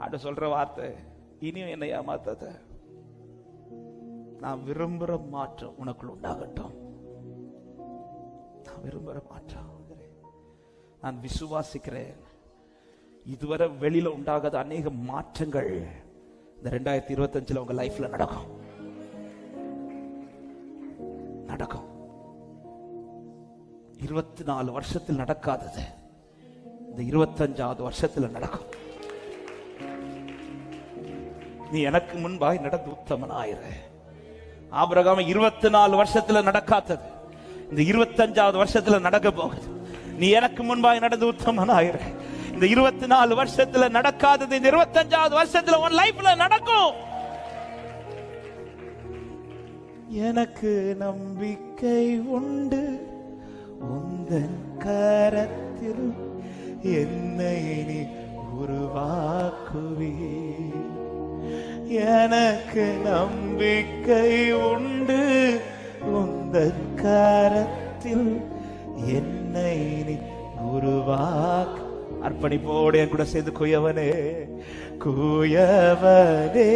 ஆண்டு சொல்ற வார்த்தை இனியும் என்னை ஏமாத்தாத. நான் விரும்புற மாற்றம் உனக்குள் உண்டாகட்டும். நான் விரும்புற மாற்றம் நான் விசுவாசிக்கிறேன். இதுவரை வெளியில உண்டாகாத அநேக மாற்றங்கள் இந்த ரெண்டாயிரத்தி இருபத்தஞ்சுல உங்க லைஃப்ல நடக்கும். நடக்கும். இருபத்தி நாலு வருஷத்தில் நடக்காதது. இந்த இருபத்தஞ்சாவது வருஷத்துல நடக்கும். நீ எனக்கு முன்பாய் நடந்து உத்தமனாயிரு ஆபிரகாம இருபத்தி நாலு வருஷத்துல நடக்காதது. இந்த இருபத்தஞ்சாவது வருஷத்துல நடக்க போகுது. நீ எனக்கு முன்பாய் நடந்து உத்தமனாயிரு இந்த இருபத்தி நாலு வருஷத்துல நடக்காதது இந்த இருபத்தஞ்சாவது வருஷத்துல உன் லைஃப்ல நடக்கும். எனக்கு நம்பிக்கை உண்டு. உந்தன் கரத்தில் என்னை நீ உருவாக்குவே எனக்கு நம்பிக்கை உண்டு. உந்தன் கரத்தில் என்னை நீ உருவாக்கு அர்ப்பணிப்போடு என் கூட சேர்ந்து குயவனே குயவனே.